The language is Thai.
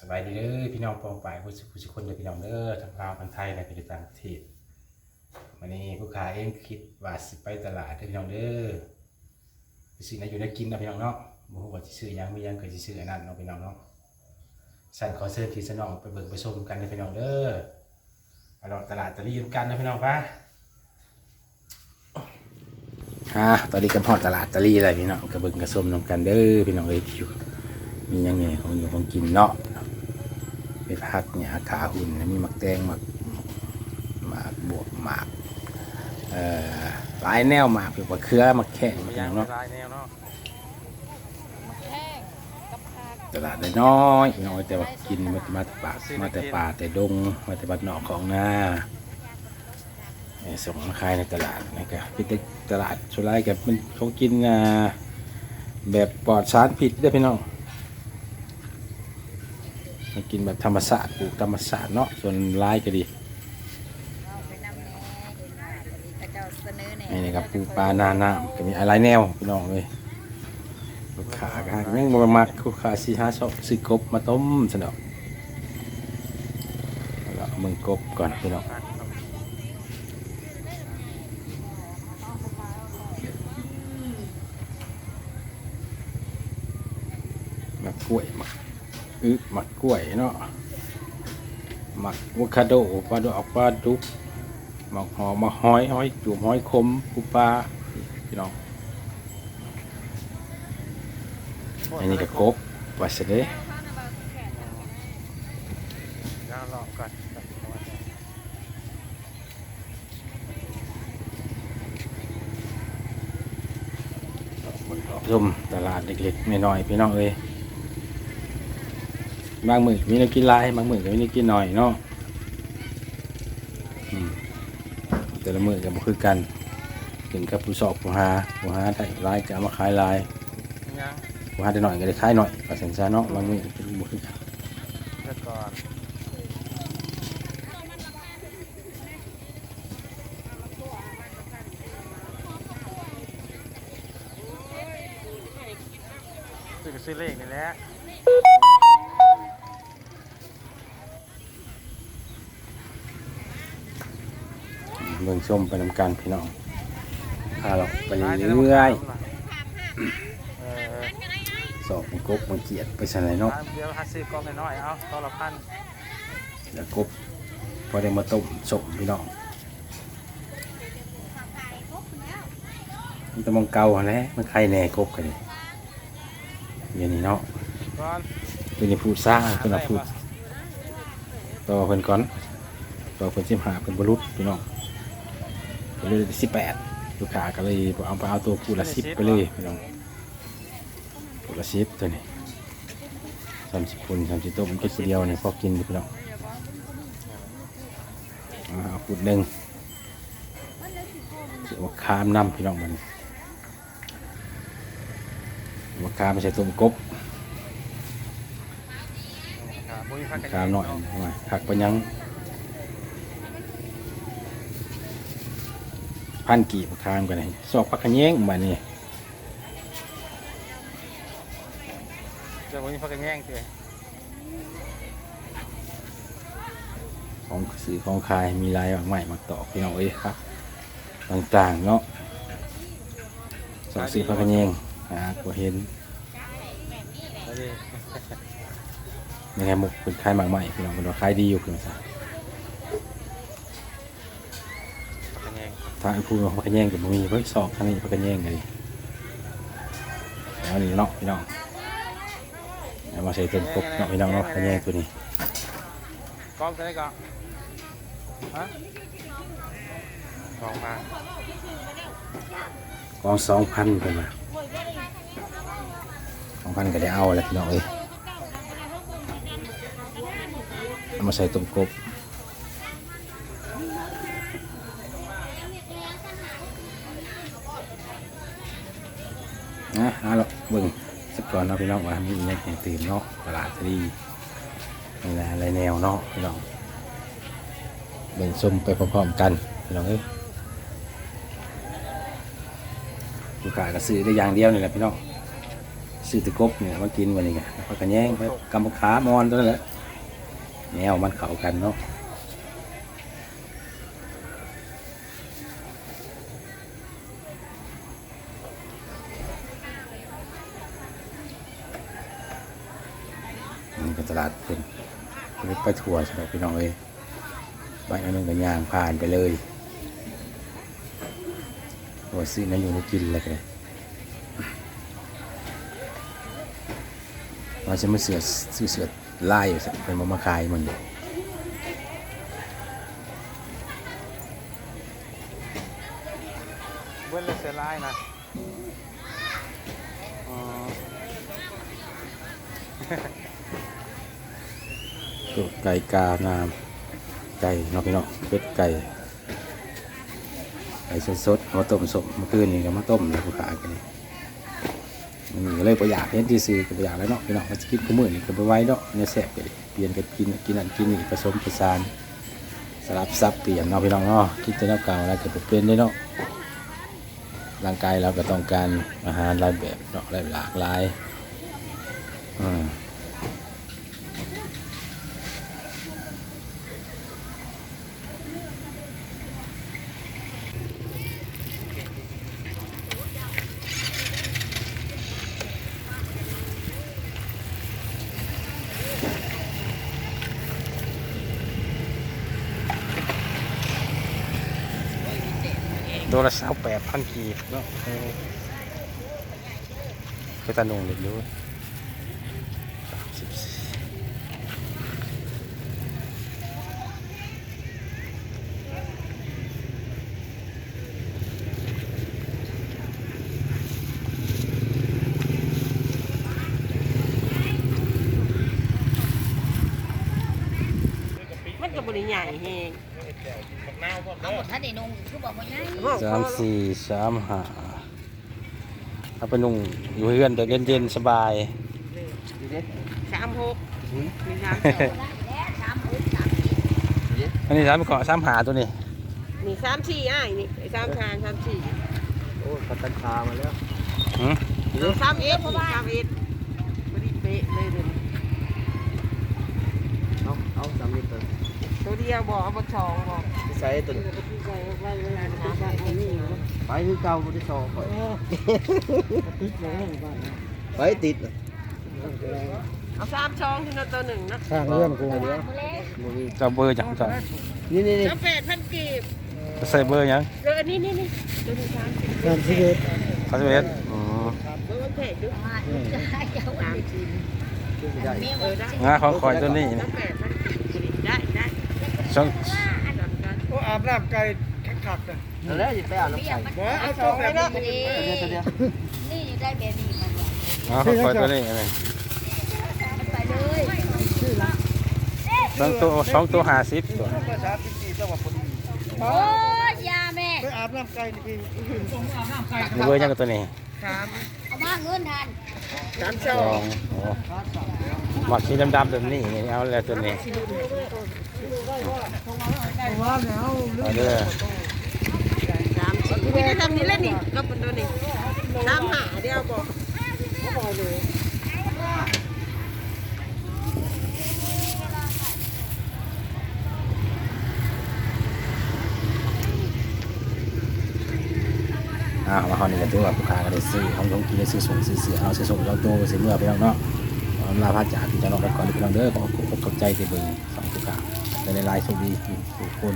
สบายดีเด้อพี่น้องปองป่ายผู้สุผู้สุคนเด้อพี่น้องเด้อทั้งลาวทั้งไทยและก็ต่างประเทศวันนี้ผู้ขายเองคิดว่าสิไปตลาดเด้อพี่น้องเด้อไปซื้อในอยู่ในกินนะพี่น้องเนาะบ่ฮู้ว่าสิซื้อหยังมีหยังก็สิซื้ออันนั้นเนาะพี่น้องเนาะสั่นขอเชิญพี่สนองไปเบิ่งไปชมกันเด้อพี่น้องเด้อไปลองตลาดตะลีกันนะพี่น้องป่ะอ่าตอนนี้ก็พอดตลาดตะลีอะไรพี่น้องก็เบิงกระสมนำกันเด้อพี่น้องเอ้ยอยู่มียังไงของอยู่ของกินเนาะ มีผักเนี่ยขาหุ่นมีหมักแตงหมักหมากบวกหมากเอ่อหลายแนวหมากเป็นมะเขือมะแข้งมาอย่างเนาะลายแนวเนาะแห้งกับผักตลาดน้อยๆน้อยแต่ว่ากินมามาแต่ป่ามาแต่ป่าแต่ดงมาแต่บัดนอกของนาเนี่ยส่งมาขายในตลาดนี่ก็พี่ตตลาดสุดท้ายกับมันเขากินอ่าแบบปลอดสารพิษได้อพี่น้อง ให้กินแบบธรรมชาติปลูกธรรมชาติเนาะส่วนลายก็ดีเอาไปนำแหน่เห็นว่าตอนนี้เขาเจ้าเสนอแหน่นี่นะครับปลูกปลาหน้าน้ำก็มีอะไรแนวพี่น้องเลยลูกค้าก็ยังบ่มักลูกค้าสี่ห้าชอบซื้อกบมาต้มสนอกแล้วก็เอามึงกบก่อนพี่น้องมักกล้วยมัก อึมักกล้วยเนาะมักอะโวคาโดปลาดอกปลาดุกหมอกหอมมาห้อยห้อยจุ่มห้อยคมปูปลาพี่น้องอันนี้ก็กบว่าเสด็จย่างลองก่อนชมตลาดเล็กๆน้อยพี่น้องเอ้ย บางมือมีนวกินหลายบางมือก็มีนวกินหน่อยเนาะแต่ละมือก็บ่คือกันถึงกับผู้สอบผู้หาผู้หาได้หลายก็เอามาขายหลายย่ผู้หาได้หน่อยก็ได้ขายหน่อยก็สันซาเนาะบางมือก็บ่คือกันก่อนซื้อก็ซื้อเลขนี่แหละ เบิ่งชมไปนำกันพี่น้องพาเราไปเรื่อยเออๆสอบมันกบมันเกียดไปใส่ไหนเนาะเดี๋ยวหัดซื้อกล้องน้อยๆเอาตัวละพันแล้วกบพอได้มาต้มสมพี่น้องมันจะมองเก่าหั่นแหล้วมันใครแหน่กบกันนี่อย่างนี้เนาะก่อนเป็นนี่พูดซ่าเพิ่นเอาพูดต่อเพิ่นก่อนต่อเพิ่นสิบหาเพิ่นบรรลุพี่น้อง เพิ่นเลยสิบแปดลูกค้าก็เลยเอาไปเอาตัวคู่ละสิบไปเลยพี่น้องคู่ละสิบตัวนี้สามสิบคนสามสิบต้มก็ทีเดียวเนี่ยพอกินอยู่พี่น้องอ่าเอาพูดหนึ่งสิว่าคามน้ำพี่น้องมันว่าคามไม่ใช่ต้มกบครับบุ้ยพักกันคามหน่อยหน่อยผักปัญญัง พันกี่คามกันเลยสอบพักขะแยงมานี่เดี๋ยวบุ้ยพักกันแย่งเถอะของซื้อของขายมีหลายมากใหม่มากต่อพี่น้องเอ้ยครับ ต่างๆเนาะสองซื้อพักขะแยงอ่าก็เห็นเอาดิยังไงมุกเป็นขายมากใหม่พี่น้องเป็นว่าขายดีอยู่คือซะพั กกันแย่งถ้าไอ้พูดว่าพักแย่งกับมีเพิ่งสอบทางนี้พักขะแย่งกันดิแล้วนี่เนาะพี่น้องเอามาใส่เต้นกบเนาะพี่น้องเนาะพักแย่งตัวนี้กล้องจะได้ก่อนฮะสองพันกองสองพันเป็นมาสองพันก็ได้เอาแล้วพี่น้องเอ้ยเอามาใส่ต้มกบนะเอาละเบิ่งสักก่ อนเนาะพี่น้องว่ามีอย่างอย่างตื่นเนาะตลาดจะดีนี่แหละอะไรแนวเนาะพี่น้องเบิ่งชมไปพร้อมๆกันพี่น้องเอ้ยลูกค้าก็ซื้อได้อย่างเดียวนี่แหละพี่น้องซื้อตะกบเนี่ยมากินวันนี้ไงแล้วก็แย่งไปกำมะขามอนตัวนั้นแหละแนวมันเข้ากันเนาะ นี่ก็ตลาดเป็นเป็นไปทัวร์ใช่ไหมพี่น้องเอ้ยบ้านอันนึงก็ย่างผ่านไปเลยว่าซื้อนั่นอยู่มากินเลยกันว่าจะมาเสือซื้อเสือไล่สักเป็นมามาขายมันเว้นเลยเสียร้ายนะอ๋อ ตัวไก่กางาม ไก่เนาะพี่เนาะเป็ดไก่ ไก่สดๆเอามาต้มสดเมื่อคืนนี่ก็มาต้มแล้วก็ขายกันนี่นก็เลยประหยัดเห็นที่ซื้อก็ประหยัดแล้วเนาะพี่เนาะมันจะกินขมือนี่ก็ไปไว้เนาะเนี่ยแซ่บก็ดิเปลี่ยนกันกินกินนั่นกินนี่ผสมผสานสลับซับเปลี่ยนเนาะพี่น้องเนาะคิดแต่แนวเก่าแล้วก็บ่เป็นได้เนาะร่างกายเราก็ต้องการอาหารหลายแบบเนาะหลากหลายอืม โดนละสาวแปดพันกีบเนาะเออตาหนุ่งเด็กรู้มันก็บริใหญ่เฮง เอาหมดท่านได้นุ่งคือบอกว่าไงสามสี่สามห้าเอาไปนุ่งอยู่เฮือนเด็กเย็นๆสบายสามหกมีสามแล้วสามหกสามสี่อันนี้สามเกาะสามหาตัวนี้นี่สามสี่อ้ายนี่ไอ้สามชานสามสี่โอ้ปัตตันชามาแล้วหืมเอาสามเอ็ดนี่สามเอ็ดบริเป๊ะเลยเดี๋ยวนี้เอาเอาสามลิตร ตัวเดียวบอกเอาบทสองบอกที่ใส่ตัวนี้ใส่ไว้เวลาหาแบบนี้เนาะไปคือเก่าคนที่สองข่อยติดเลยบ้านไปติดเอาสามช่องที่นั่นตัวหนึ่งนะข้างเรื่องกูเดียวมาเลยจะเบอร์จังจ้ะนี่นี่นี่สามแปดพันกีบจะใส่เบอร์ยังเออนี่นี่นี่ตัวนี้สามสิบสามสิบเอ็ดสามสิบเอ็ดอ๋อเบอร์วันเทศดูมาจะให้เจ้าสามสิบได้เมียเอว่าอได้งาของคอยตัวนี้สานี่ มแปดพันกีบได้ได้ ช่องสามกันโอ้อาบน้ำไก่คักๆเลยแล้วจะไปอาบน้ำเมียไก่มันบ่เอาเอาสสอองงไปแบบเนาะนี้ตัวเดียวตัวเดียวนี่อยู่ได้แบบนี้มันบอกงาของคอยตัวนี้อะไรมันไปเลยสองตัวสองตัวห้าสิบตัวภาษาที่จีจังหวัดพอดีโอ้ยยาแม่ไปอาบน้ำไก่นี่มีเบอร์ยังกับตัวนี้สามเอามาเงินทันสามสสออง งโอ้หมักสีดำๆแบบนี้นี่เอาแล้วตัวนี้เอาเด้อสามสิบนี่ได้ทำนี่เล่นนี่ก็เป็นตัวนี้สามหาเดียวบอกอ่ามาเขานี่ก็ถือว่าลูกค้าก็ได้ซื้อของของกินได้ซื้อส่งซื้อเสียเอาซื้อส่งเราโตซื้อเมื่อไปแล้วเนาะเอาลาพาจากที่จะนอนกันก่อนที่พี่น้องเด้อขอขอบใจที่เบิ่งสองลูกค้าในไลน์สวีทุกคน